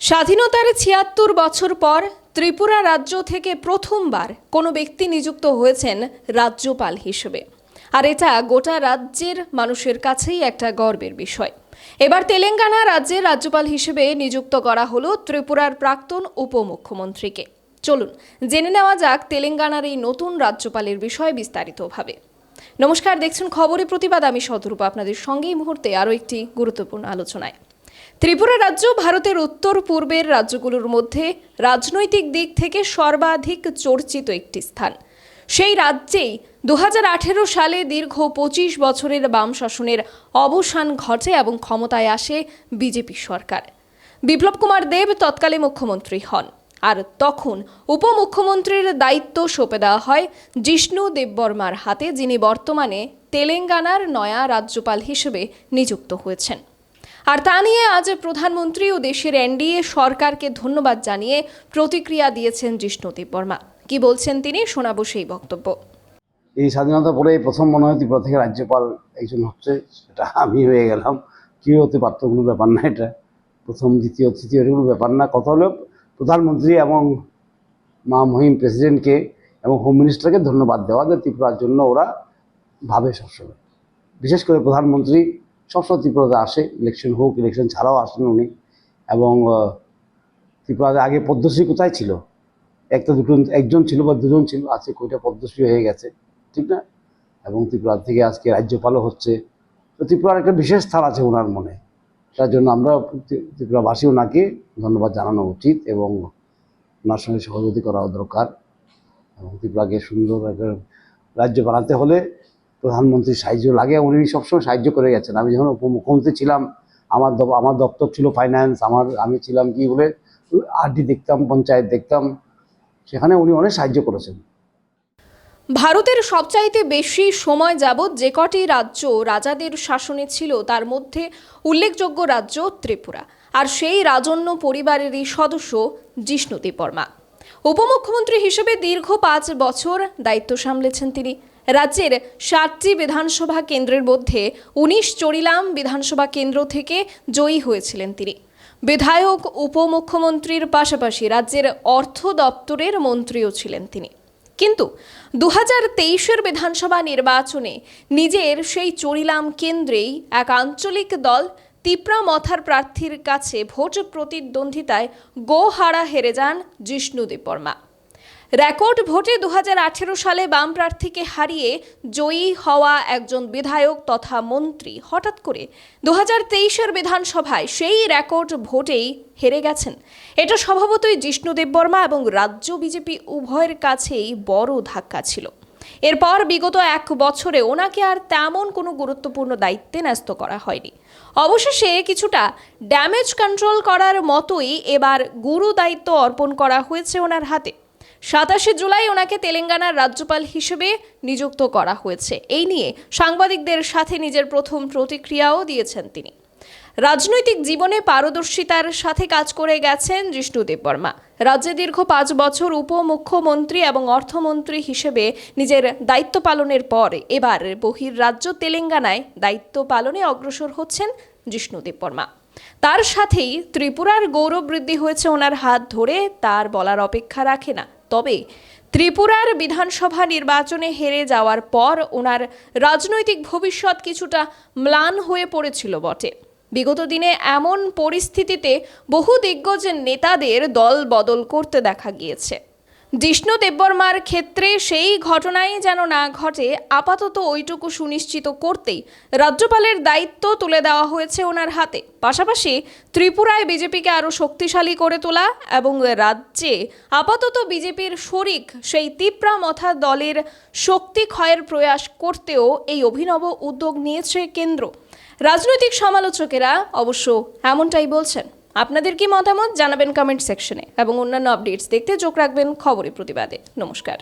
স্বাধীনতার ছিয়াত্তর বছর পর ত্রিপুরা রাজ্য থেকে প্রথমবার কোনো ব্যক্তি নিযুক্ত হয়েছেন রাজ্যপাল হিসেবে। আর এটা গোটা রাজ্যের মানুষের কাছেই একটা গর্বের বিষয়। এবার তেলেঙ্গানা রাজ্যের রাজ্যপাল হিসেবে নিযুক্ত করা হলো ত্রিপুরার প্রাক্তন উপমুখ্যমন্ত্রীকে। চলুন, জেনে নেওয়া যাক তেলেঙ্গানার এই নতুন রাজ্যপালের বিষয়ে বিস্তারিতভাবে। নমস্কার, দেখছেন খবরে প্রতিবাদ। আমি শতরূপ আপনাদের সঙ্গে এই মুহূর্তে আরও একটি গুরুত্বপূর্ণ আলোচনায়। ত্রিপুরা রাজ্য, ভারতের উত্তর পূর্বের রাজ্যগুলোর মধ্যে রাজনৈতিক দিক থেকে সর্বাধিক চর্চিত একটি স্থান। সেই রাজ্যেই দু হাজার আঠেরো সালে দীর্ঘ পঁচিশ বছরের বাম শাসনের অবসান ঘটে এবং ক্ষমতায় আসে বিজেপি সরকার। বিপ্লব কুমার দেব তৎকালে মুখ্যমন্ত্রী হন। আর তখন উপমুখ্যমন্ত্রীর দায়িত্ব সঁপে দেওয়া হয় জিষ্ণু দেববর্মার হাতে, যিনি বর্তমানে তেলেঙ্গানার নয়া রাজ্যপাল হিসেবে নিযুক্ত হয়েছেন। আর তা নিয়ে আজ প্রধানমন্ত্রী ও দেশের এনডিএ সরকারকে ধন্যবাদ জানিয়ে প্রতিক্রিয়া দিয়েছেন জিষ্ণু দেববর্মা। কি বলছেন তিনি শোনাবো সেই বক্তব্য। এই স্বাধীনতা পরে প্রথম মনে হয় ত্রিপুরা থেকে রাজ্যপাল একজন হচ্ছে, সেটা আমি হয়ে গেলাম। কী হতে পারতো কোনো ব্যাপার না এটা। প্রথম, দ্বিতীয়, তৃতীয় কোনো ব্যাপার না। কথা হলো প্রধানমন্ত্রী এবং মা মহিম প্রেসিডেন্টকে এবং হোম মিনিস্টারকে ধন্যবাদ দেওয়া যে ত্রিপুরার জন্য ওরা ভাবে সবসময়। বিশেষ করে প্রধানমন্ত্রী সবসময় ত্রিপুরাতে আসে ইলেকশন হোক ইলেকশন ছাড়াও আসেন উনি। এবং ত্রিপুরাতে আগে পদ্মশ্রী কোথায় ছিল? একটা দুটো, একজন ছিল বা দুজন ছিল, আজকে কয়টা পদ্মশ্রী হয়ে গেছে, ঠিক না? এবং ত্রিপুরা থেকে আজকে রাজ্যপালও হচ্ছে। তো ত্রিপুরার একটা বিশেষ স্থান আছে ওনার মনে। তার জন্য আমরা ত্রিপুরাবাসী ওনাকে ধন্যবাদ জানানো উচিত এবং ওনার সঙ্গে সহযোগিতা করা দরকার। এবং ত্রিপুরাকে সুন্দর একটা রাজ্য বানাতে হলে প্রধানমন্ত্রীর সাহায্য লাগে, উনি সবসময় সাহায্য করে গেছেন। আমি যখন উপমুখ্যমন্ত্রী ছিলাম, আমার আমার দপ্তর ছিল ফাইন্যান্স আমার, আমি ছিলাম কি বলে আরডি দেখতাম, পঞ্চায়েত দেখতাম, সেখানে উনি অনেক সাহায্য করেছেন। ভারতের সবচাইতে বেশি সময় যাবৎ যে কটি রাজ্য রাজাদের শাসনে ছিল, তার মধ্যে উল্লেখযোগ্য রাজ্য ত্রিপুরা। আর সেই রাজন্য পরিবারেরই সদস্য জিষ্ণু দেববর্মা উপমুখ্যমন্ত্রী হিসেবে দীর্ঘ পাঁচ বছর দায়িত্ব সামলেছেন তিনি। রাজ্যের সাতটি বিধানসভা কেন্দ্রের মধ্যে উনিশ চরিলাম বিধানসভা কেন্দ্র থেকে জয়ী হয়েছিলেন তিনি। বিধায়ক, উপমুখ্যমন্ত্রীর পাশাপাশি রাজ্যের অর্থ দপ্তরের মন্ত্রীও ছিলেন তিনি। কিন্তু দু হাজার তেইশের বিধানসভা নির্বাচনে নিজের সেই চরিলাম কেন্দ্রেই এক আঞ্চলিক দল তিপ্রা মথার প্রার্থীর কাছে ভোট প্রতিদ্বন্দ্বিতায় গোহারা হেরে যান জিষ্ণু দেববর্মা রেকর্ড ভোটে দু হাজার আঠেরো সালে বাম প্রার্থীকে হারিয়ে জয়ী হওয়া একজন বিধায়ক তথা মন্ত্রী। হঠাৎ করে দু হাজার বিধানসভায় সেই রেকর্ড ভোটেই হেরে গেছেন। এটা স্বভাবতই জিষ্ণু দেববর্মা এবং রাজ্য বিজেপি উভয়ের কাছেই বড় ধাক্কা ছিল। এরপর বিগত এক বছরে ওনাকে আর তেমন কোনো গুরুত্বপূর্ণ দায়িত্বে ন্যস্ত করা হয়নি। অবশেষে কিছুটা ড্যামেজ কন্ট্রোল করার মতোই এবার গুরু দায়িত্ব অর্পণ করা হয়েছে ওনার হাতে। সাতাশে জুলাই ওনাকে তেলেঙ্গানার রাজ্যপাল হিসেবে নিযুক্ত করা হয়েছে। এই নিয়ে সাংবাদিকদের সাথে নিজের প্রথম প্রতিক্রিয়াও দিয়েছেন তিনি। রাজনৈতিক জীবনে পারদর্শিতার সাথে কাজ করে গেছেন জিষ্ণু দেববর্মা। রাজ্যে দীর্ঘ পাঁচ বছর উপমুখ্যমন্ত্রী এবং অর্থমন্ত্রী হিসেবে নিজের দায়িত্ব পালনের পর এবার বহির রাজ্য তেলেঙ্গানায় দায়িত্ব পালনে অগ্রসর হচ্ছেন জিষ্ণু দেববর্মা। তার সাথেই ত্রিপুরার গৌরব বৃদ্ধি হয়েছে ওনার হাত ধরে, তার বলার অপেক্ষা রাখে না। তবে ত্রিপুরার বিধানসভা নির্বাচনে হেরে যাওয়ার পর ওনার রাজনৈতিক ভবিষ্যৎ কিছুটা ম্লান হয়ে পড়েছিল বটে। বিগত দিনে এমন পরিস্থিতিতে বহু দিগ্গজ নেতাদের দল বদল করতে দেখা গিয়েছে। জিষ্ণু দেববর্মার ক্ষেত্রে সেই ঘটনাই যেন না ঘটে, আপাতত ওইটুকু সুনিশ্চিত করতেই রাজ্যপালের দায়িত্ব তুলে দেওয়া হয়েছে ওনার হাতে। পাশাপাশি ত্রিপুরায় বিজেপিকে আরও শক্তিশালী করে তোলা এবং রাজ্যে আপাতত বিজেপির শরিক সেই তিপ্রা মথা দলের শক্তি ক্ষয়ের প্রয়াস করতেও এই অভিনব উদ্যোগ নিয়েছে কেন্দ্র। রাজনৈতিক সমালোচকেরা অবশ্য এমনটাই বলছেন। আপনাদের কি মতামত জানাবেন কমেন্ট সেকশনে এবং অন্যান্য আপডেটস দেখতে চোখ রাখবেন খবরের প্রতিবাদে। নমস্কার।